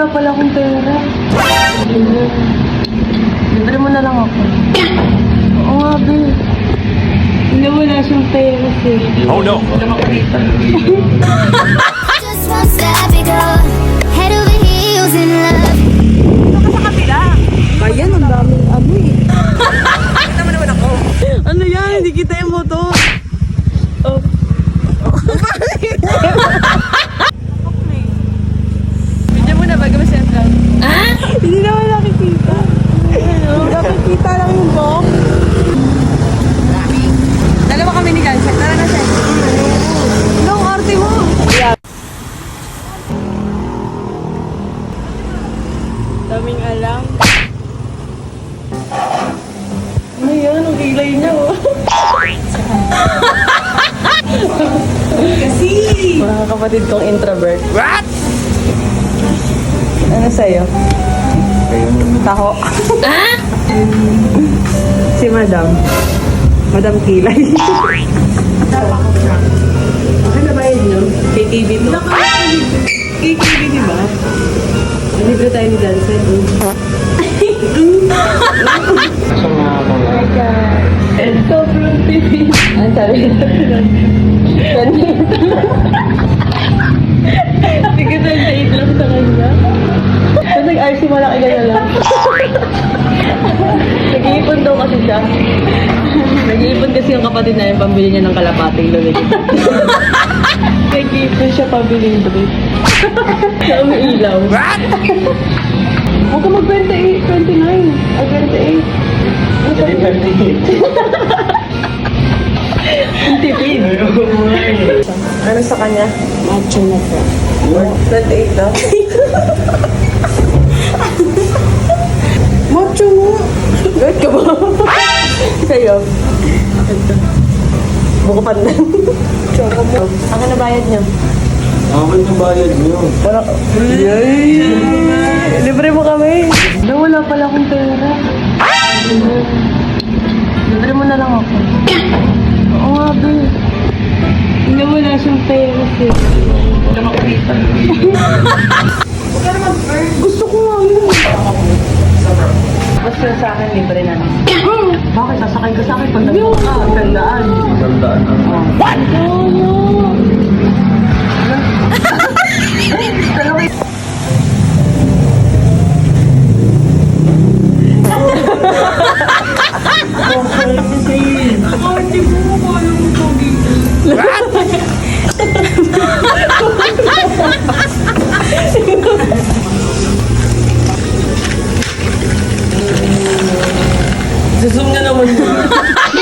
wala pala akong pera. Libre mo na lang ako. Oo nga, be. Hindi wala siyang pera, eh. Oh no! Just Mga kapatid kong introvert. What? Ano sa'yo? Taho. si Madam. Madam Kilay. Ano na bayad nyo? KTV to? KTV, di ba? Libre tayo ni Dansen. Sobrang TV. Ang sabi hindi. Sige, 28 lang sa kanya. Tapos nag-RC malaki ganyan lang. Nag-iipon daw kasi siya. Nag-iipon kasi yung kapatid namin pambili niya ng kalapating lulit. Nag-iipon siya pambili ng lulit. Siya umiilaw. What? Huwag ka mag-28, 29. Ay, 28. Hindi, 28. Ano sa kanya? Macho na po. 28 na? Macho mo. Gawit ka ba? Sa'yo? Buko pandan. Choco mo. Ako na bayad niyo. Akin yung bayad. Wala ka. Yay! Libre mo kami. Na wala pala akong pera. Libre mo na lang ako. Oo nga, be. Gusto ko nga yun. Basta sa akin, libre na. Bakit? Sasakay ka sa akin pag nagbuka ka. Ang tandaan. Na. Zoom na naman yun.